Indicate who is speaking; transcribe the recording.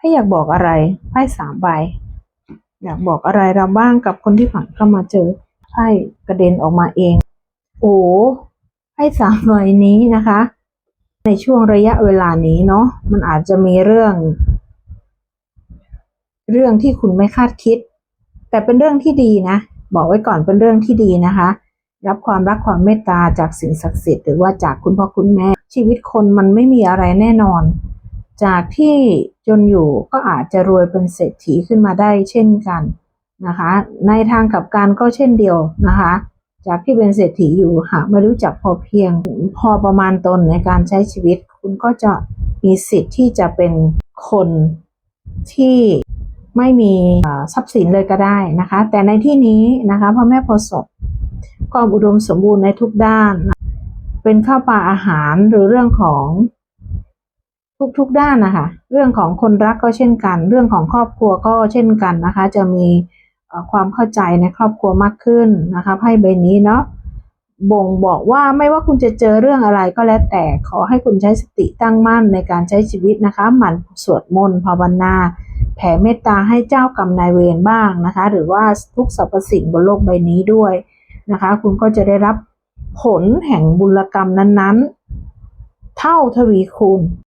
Speaker 1: ไพ่อยากบอกอะไรไพ่สามใบ อยากบอกอะไรเราบ้างกับคนที่ผ่านเข้ามาเจอไพ่กระเด็นออกมาเอง โอ้ไพ่สามใบนี้นะคะ ในช่วงระยะเวลานี้เนาะมันอาจจะมีเรื่อง เรื่องที่คุณไม่คาดคิด แต่เป็นเรื่องที่ดีนะ บอกไว้ก่อนเป็นเรื่องที่ดีนะคะรับความรักความเมตตาจากสิ่งศักดิ์สิทธิ์หรือว่าจากคุณพ่อคุณแม่ชีวิตคนมันไม่มีอะไรแน่นอน จากที่จนอยู่ก็อาจจะรวยเป็นเศรษฐีขึ้นมาได้เช่นกันนะคะ ในทางกับการก็เช่นเดียวนะคะ จากที่เป็นเศรษฐีอยู่หากไม่รู้จักพอเพียง พอประมาณตนในการใช้ชีวิต คุณก็จะมีสิทธิ์ที่จะเป็นคนที่ไม่มีทรัพย์สินเลยก็ได้นะคะ แต่ในที่นี้นะคะพ่อแม่โพธิ์ศพความอุดมสมบูรณ์ในทุกด้าน เป็นข้าวปลาอาหารหรือเรื่องของ ทุกๆด้านนะคะ เรื่องของคนรักก็เช่นกัน เรื่องของครอบครัวก็เช่นกันนะคะ จะมีความเข้าใจในครอบครัวมากขึ้นนะคะไพ่ใบนี้เนาะบ่งบอกว่าไม่ว่าคุณจะเจอเรื่องอะไรก็แล้วแต่ขอให้คุณใช้สติตั้งมั่นในการใช้ชีวิตนะคะ หมั่นสวดมนต์ภาวนา แผ่เมตตาให้เจ้ากรรมนายเวรบ้างนะคะ หรือว่าทุกสรรพสิ่งบนโลกใบนี้ด้วยนะคะ คุณก็จะได้รับผลแห่งบุญกรรมนั้นๆ เท่าทวีคูณ